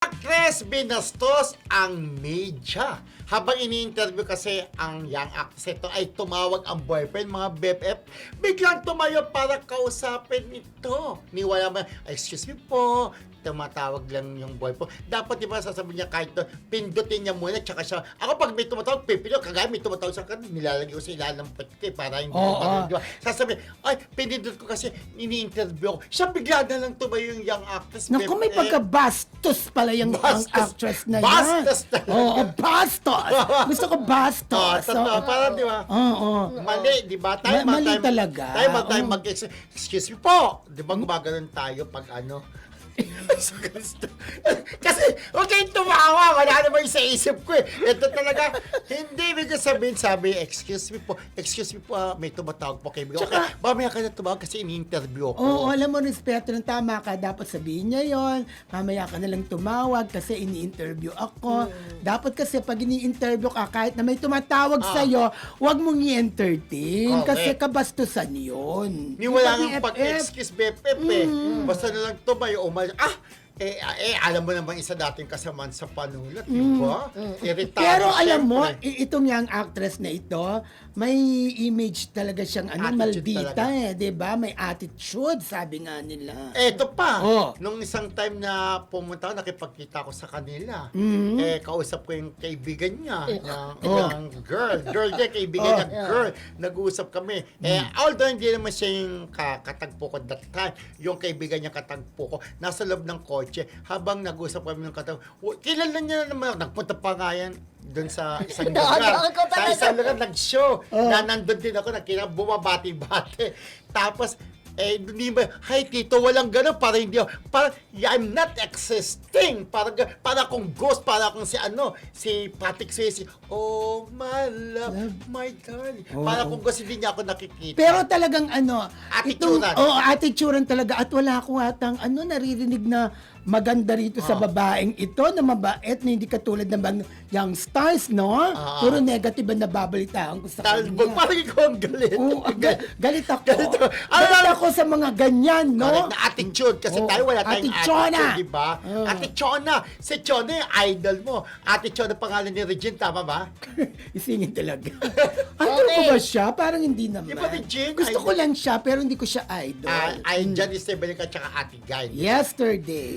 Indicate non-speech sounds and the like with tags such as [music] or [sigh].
Actress binastos ang media. Habang ini-interview kasi ang young actress ito ay tumawag ang boyfriend, mga BFF, biglang tumayo para kausapin ito. Ni wala man, excuse me po, tumatawag lang yung boyfriend. Dapat di ba sasabihin niya kahit to, pindutin niya muna, tsaka siya, ako pag may tumatawag, pipilo, kagaya may tumatawag sa akin, nilalagay ko sa ilalim ng pati para hindi ko di ba? Sasabihin, ay, pinindot ko kasi ini-interview ako. Siya bigla na lang tumayo yung young actress. Naku, may pagka-bastos pala yung Bastos. actress na yan. Bastos talaga. Oo, bastos. Gusto ko Oh, bastos. totoo. Oo. Parang, di ba? Oo. Mali, di ba? Tayo, Ma- mali tayo- talaga. Tayo, mag, tayo Oo. mag excuse me po. Di ba gumaganon tayo pag ano? [laughs] Kasi, huwag kayong tumawa. Wala naman yung sa isip ko eh. Ito talaga, hindi. Ibig sabihin, sabi, excuse me po, excuse me po, ah, may tumatawag po kayo. Okay, Tsaka- mamaya ka na tumawag kasi ini-interview ako. Oo, alam mo, respeto ng tama ka. Dapat sabihin niya yon. Mamaya ka na lang tumawag kasi ini-interview ako. Dapat kasi pag ini-interview ka, kahit na may tumatawag Ah. sa'yo, huwag mong i-entertain. Correct. Kasi kabastusan yun. Ni wala BFF? pag-excuse BFF eh. Basta na lang tumayo, umalis. Ah! Eh, eh, alam mo naman isa dating kasamaan sa panulat, di ba? Irritado, Pero alam mo, itong young actress na ito, may image talaga siyang ano, Attitude maldita talaga. eh, 'di ba? May attitude, sabi nga nila. Eto pa, Oh. nung isang time na pumunta ako, nakipagkita ko sa kanila. Mhm. Eh, kausap ko yung kaibigan niya, ng, Oh. ng girl. Girl niya, kaibigan Oh. niya, girl. Nag-uusap kami. Eh, although hindi naman siya yung ka- katagpo ko that time, yung kaibigan niya katagpo ko, nasa loob ng kotse, habang nag-uusap kami ng katagpo, "Wa- kilala niya naman, nagpunta pa nga yan doon sa isang [laughs] lugar. Sa isang lugar, nag-show. Oh. Na nandun din ako, nakita, bumabati-bati. Tapos, eh, hindi ba, hi Tito, walang gano'n, para hindi ako, para, yeah, I'm not existing, para, para akong ghost, para akong si ano, si Patrick Swayze, oh my love, my darling, Oo. para akong ghost, hindi niya ako nakikita. Pero talagang ano, Attitude-an. oh, attitude talaga at wala ko atang ano naririnig na maganda rito sa Ah. babaeng ito na mabait na hindi katulad ng mga young stars, no? Ah. Puro negative ang nababalitaan ko sa Talbog, kanya. parang ikaw ang galit. Oo, ah, ga- [laughs] galit ako. Galit ako. Galit Alam- ako sa mga ganyan, no? Correct, na attitude. Kasi Oo, tayo wala tayong Ate Chona. attitude, di ba? Oo. Ate Chona. Si Chona yung idol mo. Ate Chona pangalan ni Regine, tama ba? [laughs] Isingin talaga. [laughs] idol ko ba siya? Parang hindi naman. Di ba, Regine? Gusto ko lang siya, pero hindi ko siya idol. Ah, ay, Janice Sebelica at saka Ate Guy. Yesterday.